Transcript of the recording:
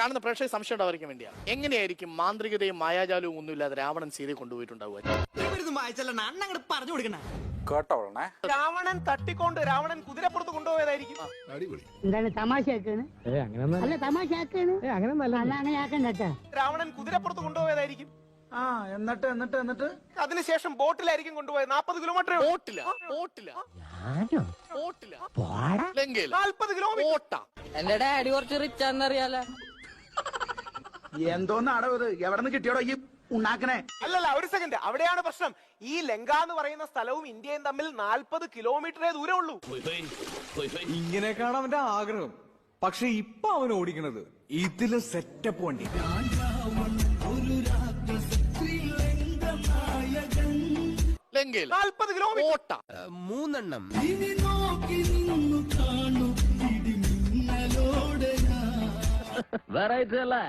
കാണുന്ന പ്രേക്ഷക സംശയം ഉണ്ടാവും വേണ്ടിയാ. എങ്ങനെയായിരിക്കും മാന്ത്രികതയും മായാജാലവും ഒന്നുമില്ലാതെ രാവണൻ സീതയെ കൊണ്ടുപോയിട്ടുണ്ടാവുക? പറഞ്ഞു കൊടുക്കണ. കേട്ടോളണേ. രാവണൻ തട്ടിക്കൊണ്ട് രാവണൻ കുതിരപ്പുറത്ത് കൊണ്ടുപോയതായിരിക്കും. എന്താണ് കേട്ടാ. രാവണൻ കുതിരപ്പുറത്ത് കൊണ്ടുപോയതായിരിക്കും. ആ എന്നിട്ട് എന്നിട്ട് എന്നിട്ട്? അതിനുശേഷം ബോട്ടിലായിരിക്കും കൊണ്ടുപോയത്. നാപ്പത് കിലോമീറ്റർ ബോട്ടില ബോട്ടില. ബോട്ടില. നാല്പത് നാൽപ്പത് കിലോമീറ്റർ എന്റെ ഡാഡി കുറച്ച് റിച്ച് ആണെന്നറിയാലോ. എന്തോന്നാടോ ഇത് എവിടെ നിന്ന് കിട്ടിയോടോ ഈ ഉണ്ടാക്കണേ അല്ലല്ല ഒരു സെക്കൻഡ് അവിടെയാണ് പ്രശ്നം. ഈ ലങ്ക എന്ന് പറയുന്ന സ്ഥലവും ഇന്ത്യയും തമ്മിൽ നാൽപ്പത് കിലോമീറ്ററേ ദൂരേ ഉള്ളൂ. ഇങ്ങനെയൊക്കെയാണ് അവന്റെ ആഗ്രഹം. പക്ഷെ ഇപ്പൊ അവൻ ഓടിക്കണത് ഇതിൽ സെറ്റപ്പ് വണ്ടി. ലങ്കയിൽ നാൽപ്പത് കിലോമീറ്റർ ബോട്ട മൂന്നെണ്ണം. വെറൈറ്റി അല്ലേ?